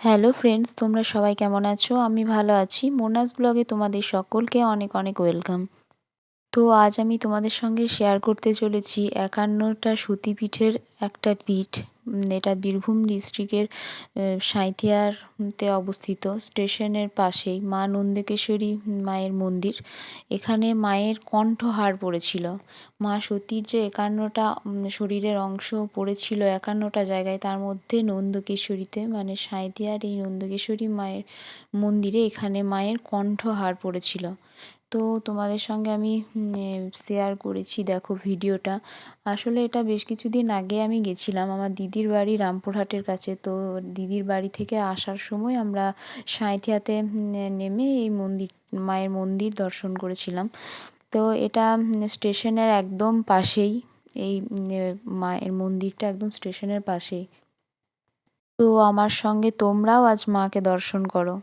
Hello friends তোমরা সবাই কেমন আছো? আমি ভালো আছি। মোনাস ব্লগে তোমাদের সকলকে অনেক অনেক ওয়েলকাম তো আজ আমি তোমাদের সঙ্গে শেয়ার করতে চলেছি একান্নটা সতীপীঠের একটা পীঠ এটা বীরভূম ডিস্ট্রিক্টের সাঁইথিয়াতে অবস্থিত। স্টেশনের পাশেই মা নন্দকেশ্বরী মায়ের মন্দির। এখানে মায়ের কণ্ঠহার পড়েছিল। মা সতীর যে একান্নটা শরীরের অংশ পড়েছিল একান্নটা জায়গায়, তার মধ্যে নন্দকেশ্বরীতে মানে সাঁইথিয়ার এই নন্দকেশ্বরী মায়ের মন্দিরে এখানে মায়ের কণ্ঠহার পড়েছিল। তো তোমাদের সঙ্গে আমি শেয়ার করেছি দেখো ভিডিওটা। আসলে এটা বেশ কিছুদিন আগে আমি গেছিলাম আমার দিদির বাড়ি রামপুরহাটের কাছে। তো দিদির বাড়ি থেকে আসার সময় আমরা সাঁইথিয়াতে নেমে এই মন্দির, মায়ের মন্দির দর্শন করেছিলাম। তো এটা স্টেশনের একদম পাশেই, এই মায়ের মন্দিরটা একদম স্টেশনের পাশেই। তো আমার সঙ্গে তোমরাও আজ মাকে দর্শন করো।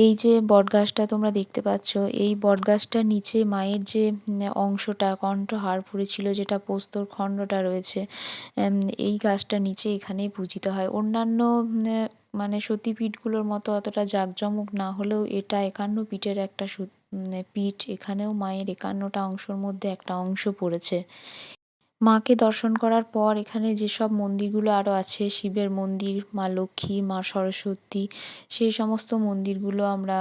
এই যে বটগাছটা তোমরা দেখতে পাচ্ছ, এই বটগাছটার নিচে মায়ের যে অংশটা কণ্ঠহার পড়েছিল যেটা পোস্তর খণ্ডটা রয়েছে এই গাছটার নিচে এখানেই পূজিত হয়। অন্যান্য মানে সতীপীঠগুলোর মতো অতটা জাঁকজমক না হলেও এটা একান্ন পীঠের একটা পীঠ। এখানেও মায়ের একান্নটা অংশের মধ্যে একটা অংশ পড়েছে। মাকে দর্শন করার পর এখানে যেসব মন্দিরগুলো আরও আছে, শিবের মন্দির, মা লক্ষ্মী, মা সরস্বতী, সেই সমস্ত মন্দিরগুলো আমরা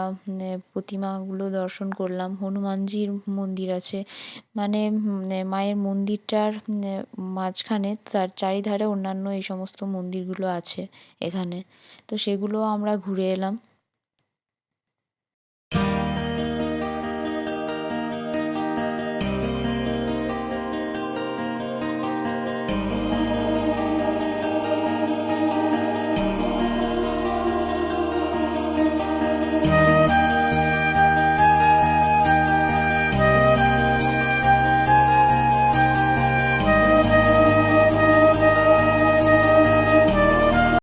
প্রতিমাগুলো দর্শন করলাম। হনুমানজির মন্দির আছে। মানে মায়ের মন্দিরটার মাঝখানে তার চারিধারে অন্যান্য এই সমস্ত মন্দিরগুলো আছে এখানে। তো সেগুলো আমরা ঘুরে এলাম।